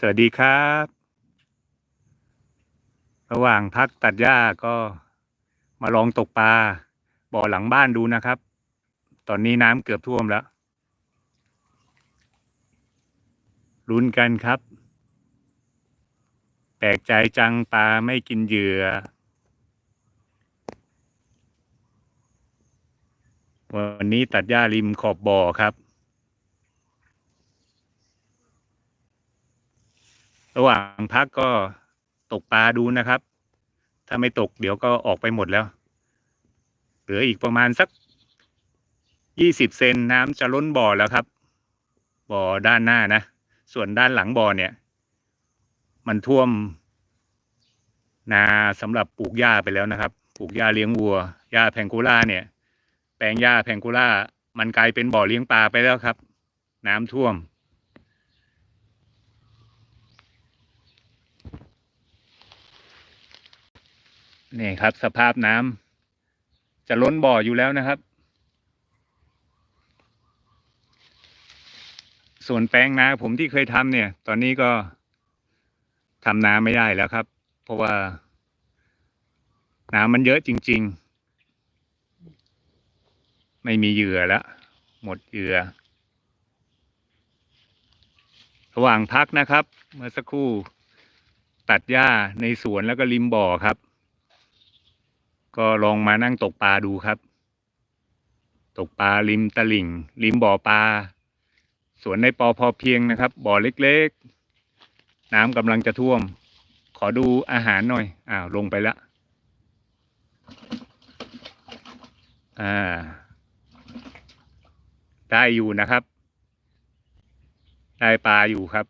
สวัสดีครับ ระหว่างพักตัดหญ้าก็มาลองตกปลาบ่อหลังบ้านดูนะครับ ตอนนี้น้ำเกือบท่วมแล้วลุ้นกันครับ แปลกใจจังปลาไม่กินเหยื่อ วันนี้ตัดหญ้าริมขอบบ่อครับ ระหว่างพักก็ตกปลาดูนะครับ ถ้าไม่ตกเดี๋ยวก็ออกไปหมดแล้ว เหลืออีกประมาณสักยี่สิบเซนน้ำจะล้นบ่อแล้วครับ บ่อด้านหน้านะ ส่วนด้านหลังบ่อเนี่ย มันท่วม นาสำหรับปลูกหญ้าไปแล้วนะครับ ปลูกหญ้าเลี้ยงวัวหญ้าแพงโกูล่าเนี่ย แปลงหญ้าแพงโกูล่ามันกลายเป็นบ่อเลี้ยงปลาไปแล้วครับ น้ำท่วม นี่ครับ สภาพน้ำจะล้นบ่ออยู่แล้วนะครับ ส่วนแปลงนาผมที่เคยทำเนี่ย ตอนนี้ก็ทำนาไม่ได้แล้วครับ เพราะว่า น้ำมันเยอะจริง ๆ ไม่มีเหยื่อแล้ว หมดเหยื่อ ระหว่างพักนะครับ เมื่อสักครู่ ตัดหญ้าในสวนแล้วก็ริมบ่อครับ ก็ลองมานั่งตกปลาดูครับ ตกปลาริมตลิ่ง ริมบ่อปลา สวนในปอพอเพียงนะครับ บ่อเล็กๆ น้ำกำลังจะท่วม ขอดูอาหารหน่อย อ้าว ลงไปละ อ่า ได้อยู่นะครับ ได้ปลาอยู่ครับ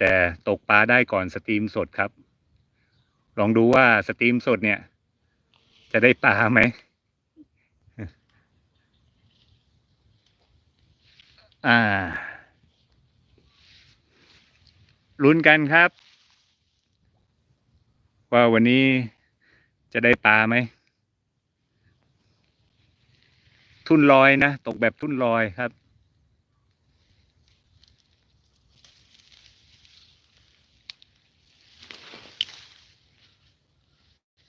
แต่ตกปลาได้ก่อนสตรีมสดครับ ลองดูว่าสตรีมสดเนี่ย จะได้ปลาไหมอ่าลุ้นกันครับ ว่าวันนี้จะได้ปลาไหม ทุ่นลอยนะ ตกแบบทุ่นลอยครับ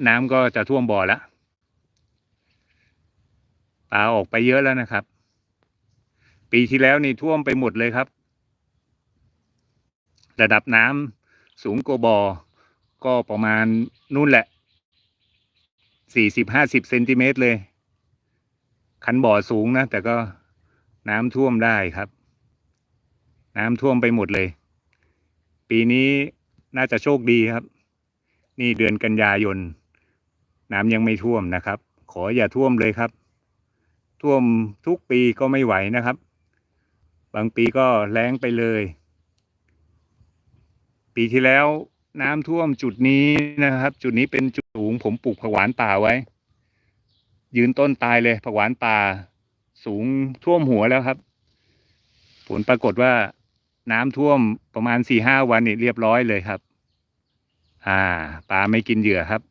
น้ำก็จะท่วมบ่อแล้วปลาออกไปเยอะแล้วนะครับ ปีที่แล้วนี่ท่วมไปหมดเลยครับ ระดับน้ำสูงกว่าบ่อก็ประมาณนู่นแหละสี่สิบห้าสิบเซนติเมตรเลย คันบ่อสูงนะ แต่ก็น้ำท่วมได้ครับ น้ำท่วมไปหมดเลย ปีนี้น่าจะโชคดีครับ นี่เดือนกันยายน น้ำยังไม่ท่วมนะครับ ขออย่าท่วมเลยครับ ท่วมทุกปีก็ไม่ไหวนะครับ บางปีก็แล้งไปเลย ปีที่แล้วน้ำท่วมจุดนี้นะครับ จุดนี้เป็นจุดสูง ผมปลูกผักหวานป่าไว้ ยืนต้นตายเลยผักหวานป่า สูงท่วมหัวแล้วครับ ผลปรากฏว่าน้ำท่วมประมาณสี่ห้าวันนี่เรียบร้อยเลยครับ อ่าปลาไม่กินเหยื่อครับ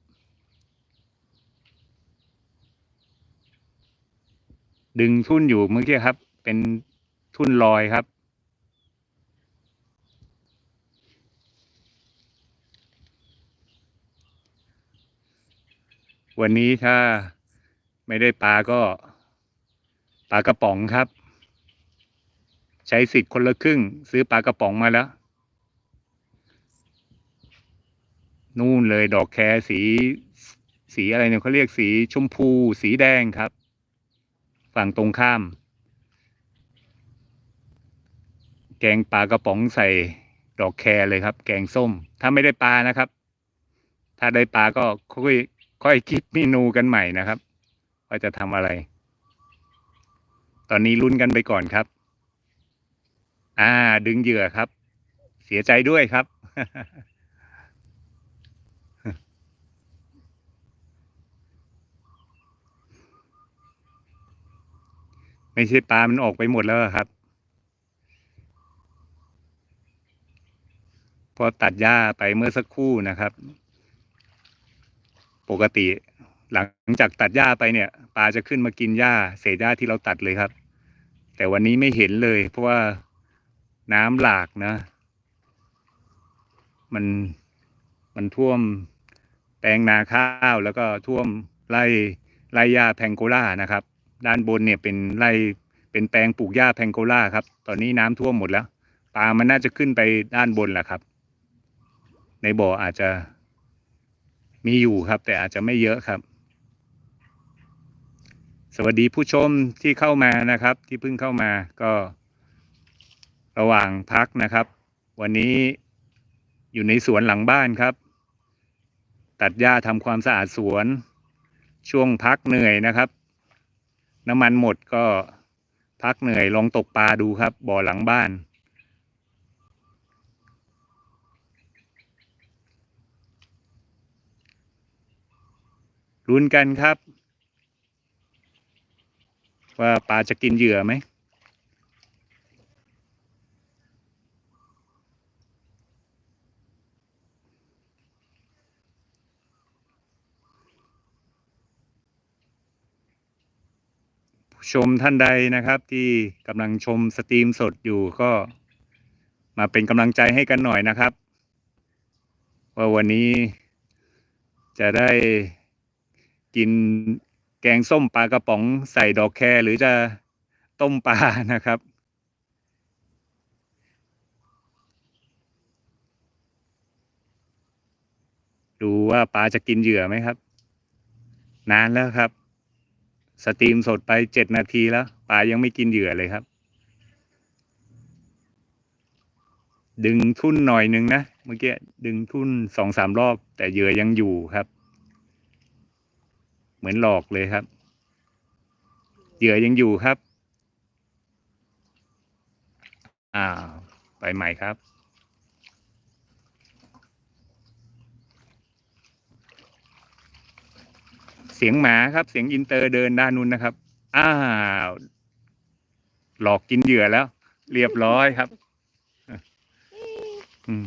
ดึงทุ่นอยู่เมื่อกี้ครับ เป็นทุ่นลอยครับ วันนี้ถ้าไม่ได้ปลาก็ปลากระป๋องครับ ใช้สิทธิ์คนละครึ่ง ซื้อปลากระป๋องมาแล้ว นู่นเลยดอกแครสีสีอะไรเนี่ยเขาเรียกสีชมพู สีแดงครับ ฝั่งตรงข้าม แกงปลากระป๋องใส่ดอกแครเลยครับ แกงส้ม ถ้าไม่ได้ปลานะครับ ถ้าได้ปลาก็ค่อยค่อยคิดเมนูกันใหม่นะครับ ว่าจะทำอะไร ตอนนี้ลุ้นกันไปก่อนครับ อ่า ดึงเหยื่อครับ เสียใจด้วยครับ ไม่ใช่ปลา มันออกไปหมดแล้วครับ พอตัดหญ้าไปเมื่อสักครู่นะครับ ปกติ หลังจากตัดหญ้าไปเนี่ย ปลาจะขึ้นมากินหญ้า เศษหญ้าที่เราตัดเลยครับ แต่วันนี้ไม่เห็นเลย เพราะว่าน้ำหลากนะ มันมันท่วมแปลงนาข้าวแล้วก็ท่วมไร่ไร่หญ้าแพงโกล่านะครับ ด้านบนเนี่ยเป็นไร่เป็นแปลงปลูกหญ้าแพงโกล่าครับ ตอนนี้น้ำท่วมหมดแล้วปลามันน่าจะขึ้นไปด้านบนแหละครับ ในบ่ออาจจะมีอยู่ครับ แต่อาจจะไม่เยอะครับ สวัสดีผู้ชมที่เข้ามานะครับ ที่เพิ่งเข้ามาก็ระหว่างพักนะครับ วันนี้อยู่ในสวนหลังบ้านครับ ตัดหญ้าทำความสะอาดสวน ช่วงพักเหนื่อยนะครับ น้ำมันหมดก็พักเหนื่อยลองตกปลาดูครับ บ่อหลังบ้าน รุนกันครับ ว่าปลาจะกินเหยื่อไหม ชมท่านใดนะครับ ที่กำลังชมสตรีมสดอยู่ก็มาเป็นกำลังใจให้กันหน่อยนะครับ ว่าวันนี้จะได้กินแกงส้มปลากระป๋องใส่ดอกแครหรือจะต้มปลานะครับ ดูว่าปลาจะกินเหยื่อไหมครับ นานแล้วครับ สตรีมสดไปเจ็ดนาทีแล้วปลายังไม่กินเหยื่อเลยครับ ดึงทุ่นหน่อยนึงนะเมื่อกี้ดึงทุ่นสองสามรอบ แต่เหยื่อยังอยู่ครับ เหมือนหลอกเลยครับ เหยื่อยังอยู่ครับ อ่า ไปใหม่ครับ เสียงหมาครับ เสียงอินเตอร์เดินด้านนู้นนะครับ อ้าว หลอกกินเหยื่อแล้ว เรียบร้อยครับ อืม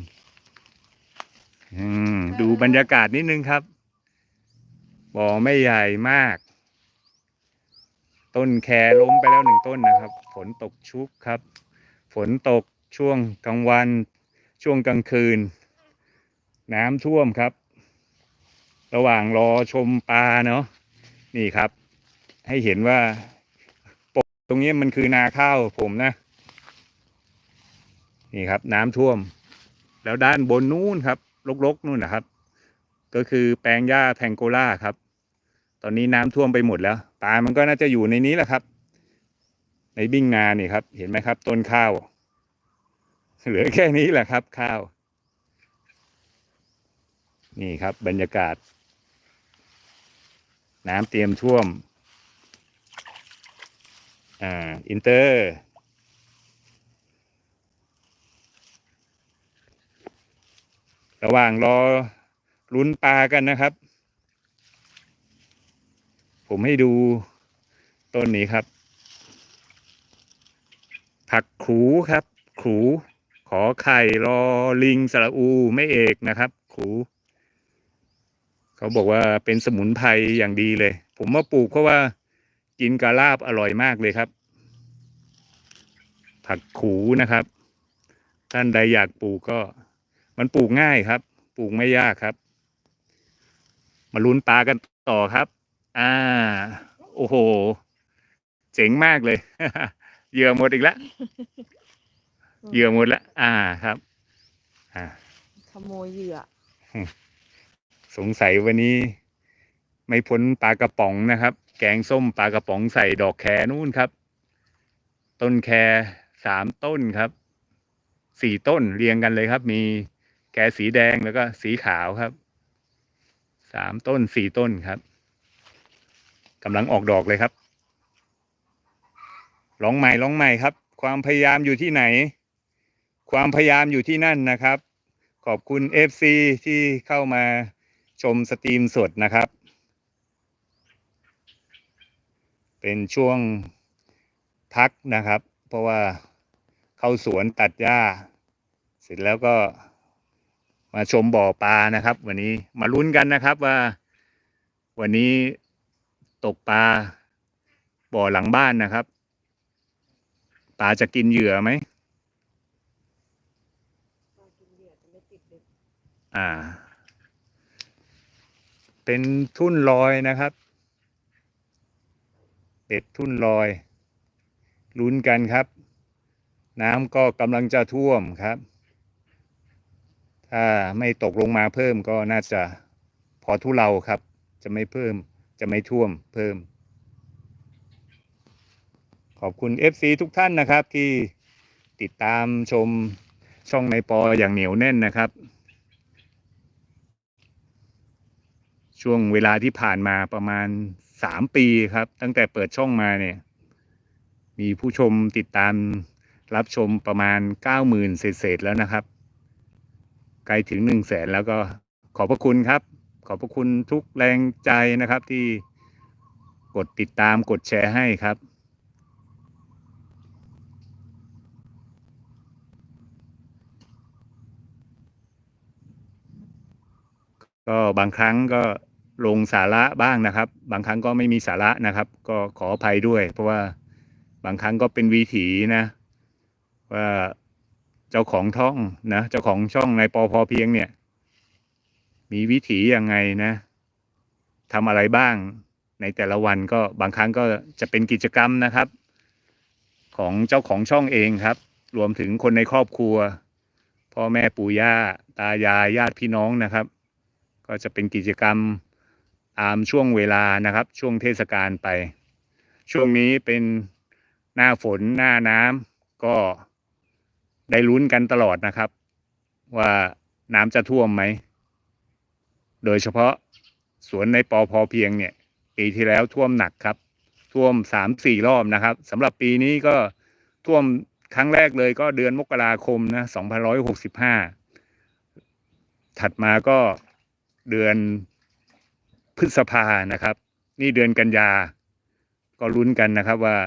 อืมดูบรรยากาศนิดนึงครับบ่อไม่ใหญ่มาก ต้นแคล้มไปแล้วหนึ่งต้นนะครับ ฝนตกชุกครับ ฝนตกช่วงกลางวัน ช่วงกลางคืน น้ำท่วมครับ ระหว่างรอชมปลาเนาะนี่ครับ ให้เห็นว่าปกตรงนี้มันคือนาข้าวผมนะ นี่ครับ น้ำท่วม แล้วด้านบนนู้นครับลกๆนู่นนะครับ ก็คือแปลงหญ้าแพงโกล่าครับ ตอนนี้น้ำท่วมไปหมดแล้วปลามันก็น่าจะอยู่ในนี้แหละครับ ในบิ้งนานี่ครับ เห็นไหมครับ ต้นข้าว เหลือแค่นี้แหละครับ ข้าว นี่ครับ บรรยากาศ น้ำเตรียมท่วมอ่าอินเตอร์ระหว่างรอลุ้นปลากันนะครับ ผมให้ดูต้นนี้ครับ ผักขูครับขูขอไข่รอลิงสระอู ไม่เอกนะครับขู เขาบอกว่าเป็นสมุนไพรอย่างดีเลย ผมมาปลูกเพราะว่ากินกะลาบอร่อยมากเลยครับ ผักขูนะครับ ท่านใดอยากปลูกก็ มันปลูกง่ายครับ ปลูกไม่ยากครับ มาลุ้นปลากันต่อครับ อ่า โอ้โห เจ๋งมากเลยเหยื่อหมดอีกแล้วเหยื่อหมดแล้วอ่าครับ อ่า ขโมยเหยื่อ สงสัยวันนี้ ไม่พ้นปลากระป๋องนะครับ แกงส้มปลากระป๋องใส่ดอกแคนู่นครับ ต้นแคสามต้นครับสี่ต้นเรียงกันเลยครับ มีแคสีแดงแล้วก็สีขาวครับสามต้นสี่ต้นครับกำลังออกดอกเลยครับร้องใหม่ร้องใหม่ครับ ความพยายามอยู่ที่ไหน ความพยายามอยู่ที่นั่นนะครับ ขอบคุณ FC ที่เข้ามา ชมสตรีมสดนะครับ เป็นช่วงพักนะครับ เพราะว่าเข้าสวนตัดหญ้า เสร็จแล้วก็มาชมบ่อปลานะครับ วันนี้มาลุ้นกันนะครับว่า วันนี้ตกปลาบ่อหลังบ้านนะครับปลาจะกินเหยื่อไหมปลากินเหยื่อจะไม่ติดเบ็ดอ่า เป็นทุ่นลอยนะครับเป็ดทุ่นลอย ลุ้นกันครับ น้ำก็กำลังจะท่วมครับ ถ้าไม่ตกลงมาเพิ่มก็น่าจะพอทุเลาครับ จะไม่เพิ่ม จะไม่ท่วมเพิ่ม ขอบคุณ FC ทุกท่านนะครับที่ติดตามชมช่องในปออย่างเหนียวแน่นนะครับ ช่วงเวลาที่ผ่านมาประมาณสามปีครับ ตั้งแต่เปิดช่องมาเนี่ย มีผู้ชมติดตามรับชมประมาณเก้าหมื่นเศษแล้วนะครับ ใกล้ถึงหนึ่งแสนแล้วก็ขอบพระคุณครับ ขอบพระคุณทุกแรงใจนะครับที่กดติดตามกดแชร์ให้ครับ ก็บางครั้งก็ ลงสาระบ้างนะครับ บางครั้งก็ไม่มีสาระนะครับ ก็ขออภัยด้วย เพราะว่าบางครั้งก็เป็นวิถีนะ ว่าเจ้าของท่องนะเจ้าของช่องในปอพอเพียงเนี่ย มีวิถียังไงนะทำอะไรบ้างในแต่ละวันก็บางครั้งก็จะเป็นกิจกรรมนะครับ ของเจ้าของช่องเองครับ รวมถึงคนในครอบครัว พ่อแม่ปู่ย่าตายายญาติพี่น้องนะครับ ก็จะเป็นกิจกรรม ตามช่วงเวลานะครับ ช่วงเทศกาลไป ช่วงนี้เป็นหน้าฝนหน้าน้ำก็ได้ลุ้นกันตลอดนะครับ ว่าน้ำจะท่วมไหม โดยเฉพาะสวนในปอพอเพียงเนี่ย ปีที่แล้วท่วมหนักครับ ท่วมสามสี่รอบนะครับสำหรับปีนี้ก็ท่วมครั้งแรกเลยก็เดือนมกราคมนะสองพันร้อยหกสิบห้าถัดมาก็เดือน พฤษภานะครับ นี่เดือนกันยา ก็ลุ้นกันนะครับว่า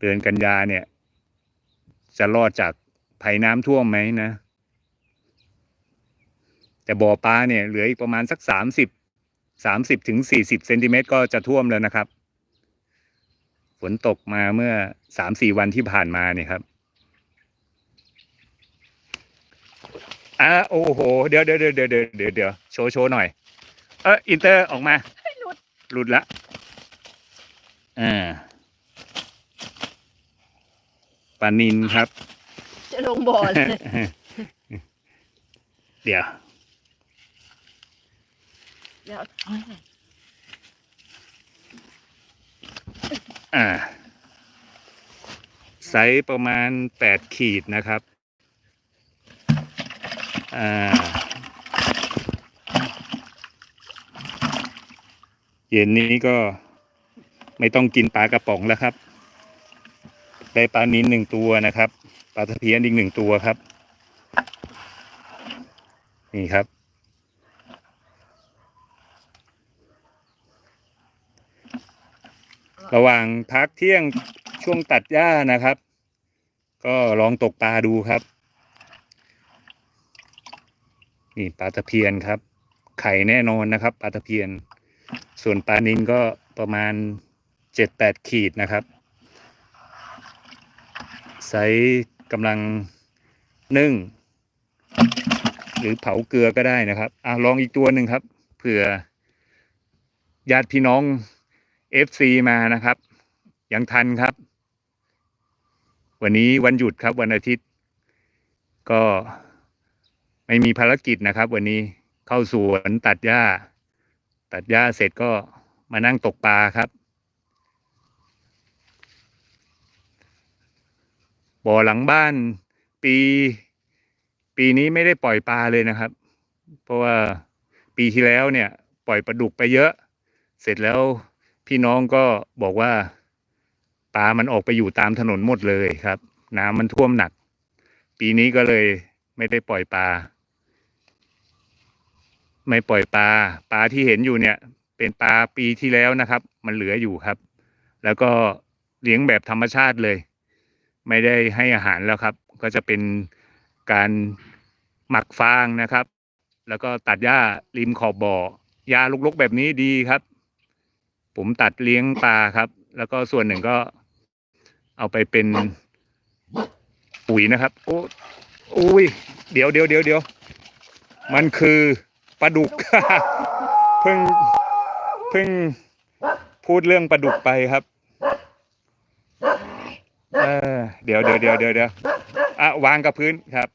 เดือนกันยาเนี่ย จะรอดจากภัยน้ำท่วมไหมนะ แต่บ่อปลาเนี่ยเหลืออีกประมาณสักสามสิบสามสิบถึงสี่สิบเซนติเมตรก็จะท่วมแล้วนะครับ ฝนตกมาเมื่อสามสี่วันที่ผ่านมาเนี่ยครับอะโอ้โห เดี๋ยวเดี๋ยวเดี๋ยวเดี๋ยวเดี๋ยวโชว์โชว์หน่อย เอออินเตอร์ออกมาให้หลุดหลุดละอ่าปลานินครับ จะลงบ่อเลยเดี๋ยวเดี๋ยวเอาให้หน่อยอ่าไซส์ประมาณแปดขีดนะครับ อ่า เย็นนี้ก็ไม่ต้องกินปลากระป๋องแล้วครับ ได้ปลานินหนึ่งตัวนะครับ ปลาตะเพียนอีกหนึ่งตัวครับ นี่ครับ ระหว่างพักเที่ยงช่วงตัดหญ้านะครับ ก็ลองตกปลาดูครับ นี่ปลาตะเพียนครับ ไข่แน่นอนนะครับ ปลาตะเพียน ส่วนปลานินก็ประมาณเจ็ดแปดขีดนะครับไซส์กำลังนึ่ง หรือเผาเกลือก็ได้นะครับอะลองอีกตัวหนึ่งครับเผื่อญาติพี่น้อง FC มานะครับ ยังทันครับ วันนี้วันหยุดครับวันอาทิตย์ ก็ไม่มีภารกิจนะครับ วันนี้เข้าสวนตัดหญ้า ตัดหญ้าเสร็จก็มานั่งตกปลาครับบ่อหลังบ้านปี ปีนี้ไม่ได้ปล่อยปลาเลยนะครับ เพราะว่าปีที่แล้วเนี่ย ปล่อยปลาดุกไปเยอะ เสร็จแล้วพี่น้องก็บอกว่าปลามันออกไปอยู่ตามถนนหมดเลยครับ น้ำมันท่วมหนัก ปีนี้ก็เลยไม่ได้ปล่อยปลา ไม่ปล่อยปลาปลาที่เห็นอยู่เนี่ย เป็นปลาปีที่แล้วนะครับ มันเหลืออยู่ครับ แล้วก็เลี้ยงแบบธรรมชาติเลย ไม่ได้ให้อาหารแล้วครับ ก็จะเป็นการหมักฟางนะครับ แล้วก็ตัดหญ้าริมขอบบ่อหญ้าลกๆแบบนี้ดีครับ ผมตัดเลี้ยงปลาครับ แล้วก็ส่วนหนึ่งก็เอาไปเป็นปุ๋ยนะครับ โอ้อุ้ยเดี๋ยวเดี๋ยวเดี๋ยวเดี๋ยวมันคือ ปลาดุก เพิ่งเพิ่งพูดเรื่องปลาดุกไปครับเออเดี๋ยวเดี๋ยวเดี๋ยวเดี๋ยวเดี๋ยวอะวางกับพื้นครับ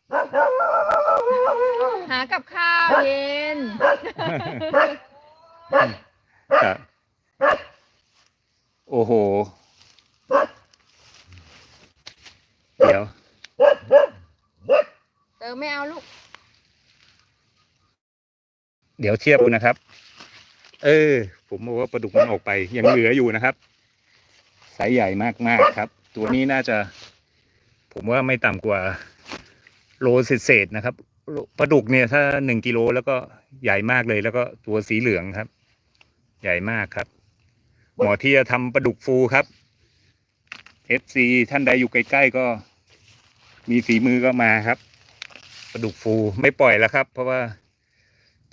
หากับข้าวเย็น ครับ โอ้โห เดี๋ยว เติมไม่เอาลูก เดี๋ยวเทียบดูนะครับ เออ ผมบอกว่าปลาดุกมันออกไปยังเหลืออยู่นะครับไซส์ใหญ่มากๆครับ ตัวนี้น่าจะ ผมว่าไม่ต่ำกว่าโลเศษๆนะครับปลาดุกเนี่ยถ้าหนึ่งกิโลแล้วก็ใหญ่มากเลย แล้วก็ตัวสีเหลืองครับ ใหญ่มากครับ หมอที่จะทำปลาดุกฟูครับ FC ท่านใดอยู่ใกล้ๆก็ มีฝีมือก็มาครับปลาดุกฟูไม่ปล่อยแล้วครับ เพราะว่า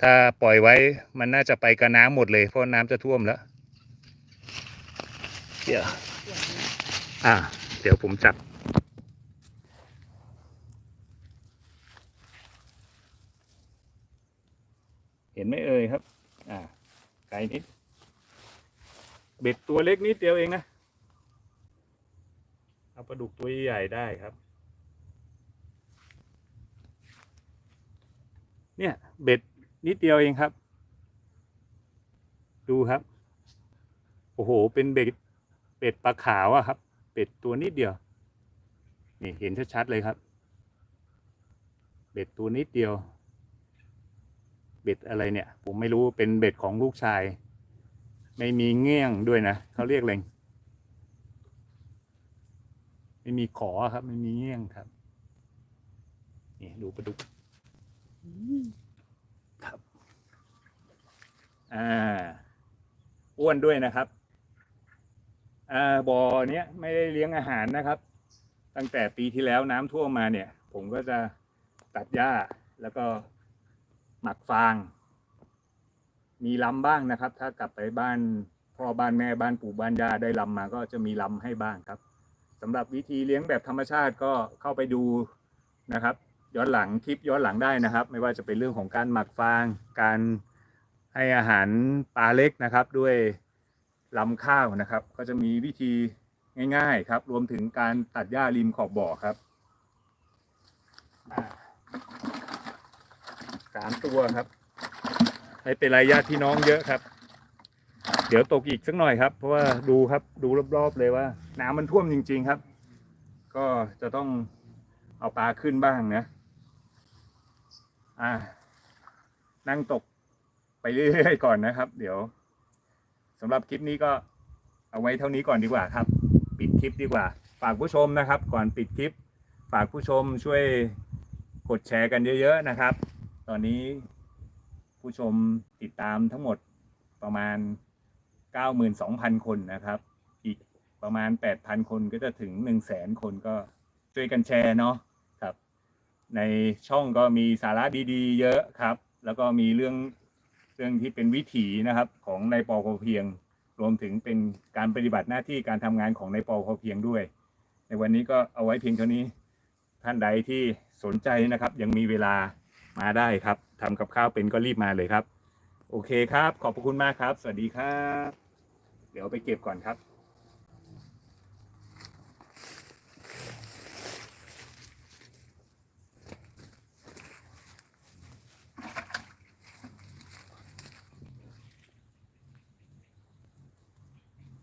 ถ้าปล่อยไว้มันน่าจะไปกับน้ำหมดเลย เพราะน้ำจะท่วมแล้วเดี๋ยวอ่า เดี๋ยวผมจับ เห็นไหมเอ่ยครับ อ่า ไกลนิด เบ็ดตัวเล็กนิดเดียวเองนะ เอาปลาดุกตัวใหญ่ๆได้ครับ เนี่ย เบ็ด นิดเดียวเองครับ ดูครับ โอ้โห เป็นเบ็ดเป็ดปลาขาวอะครับ เป็ดตัวนิดเดียว นี่เห็นชัดๆเลยครับ เบ็ดตัวนิดเดียว เบ็ดอะไรเนี่ย ผมไม่รู้เป็นเบ็ดของลูกชาย ไม่มีเงี้ยงด้วยนะเขาเรียกอะไรไม่มีขอครับ ไม่มีเงี้ยงครับ นี่ดูปลาดุก อ่าอ้วนด้วยนะครับอ่าบ่อเนี้ยไม่ได้เลี้ยงอาหารนะครับ ตั้งแต่ปีที่แล้วน้ำท่วมมาเนี่ย ผมก็จะตัดหญ้าแล้วก็หมักฟาง มีลำบ้างนะครับ ถ้ากลับไปบ้านพ่อบ้านแม่บ้านปู่บ้านย่าได้ลำมาก็จะมีลำให้บ้างครับสำหรับวิธีเลี้ยงแบบธรรมชาติก็เข้าไปดูนะครับ ย้อนหลังคลิปย้อนหลังได้นะครับ ไม่ว่าจะเป็นเรื่องของการหมักฟาง การ ให้อาหารปลาเล็กนะครับด้วยลำข้าวนะครับ ก็จะมีวิธีง่ายๆครับ รวมถึงการตัดหญ้าริมขอบบ่อครับสามตัวครับไม่เป็นไรญาติพี่น้องเยอะครับ เดี๋ยวตกอีกสักหน่อยครับ เพราะว่าดูครับดูรอบๆเลยว่า น้ำมันท่วมจริง ๆครับ ก็จะต้องเอาปลาขึ้นบ้างนะ อ่า นั่งตก ไปเรื่อยๆก่อนนะครับ เดี๋ยวสำหรับคลิปนี้ก็เอาไว้เท่านี้ก่อนดีกว่าครับ ปิดคลิปดีกว่า ฝากผู้ชมนะครับ ก่อนปิดคลิป ฝากผู้ชมช่วยกดแชร์กันเยอะๆนะครับ ตอนนี้ผู้ชมติดตามทั้งหมดประมาณ 92,000 คนนะครับ อีกประมาณ 8,000 คนก็จะถึง 100,000 คนก็ช่วยกันแชร์เนาะครับ ในช่องก็มีสาระดีๆ เยอะครับ แล้วก็มีเรื่อง เรื่องที่เป็นวิถีนะครับของในายปอพอเพียง รวมถึงเป็นการปฏิบัติหน้าที่การทำงานของในายปอพอเพียงด้วย ในวันนี้ก็เอาไว้เพียงเท่านี้ ท่านใดที่สนใจนะครับ ยังมีเวลามาได้ครับทำกับข้าวเป็นก็รีบมาเลยครับ โอเคครับ ขอบพระคุณมากครับ สวัสดีครับ เดี๋ยวไปเก็บก่อนครับ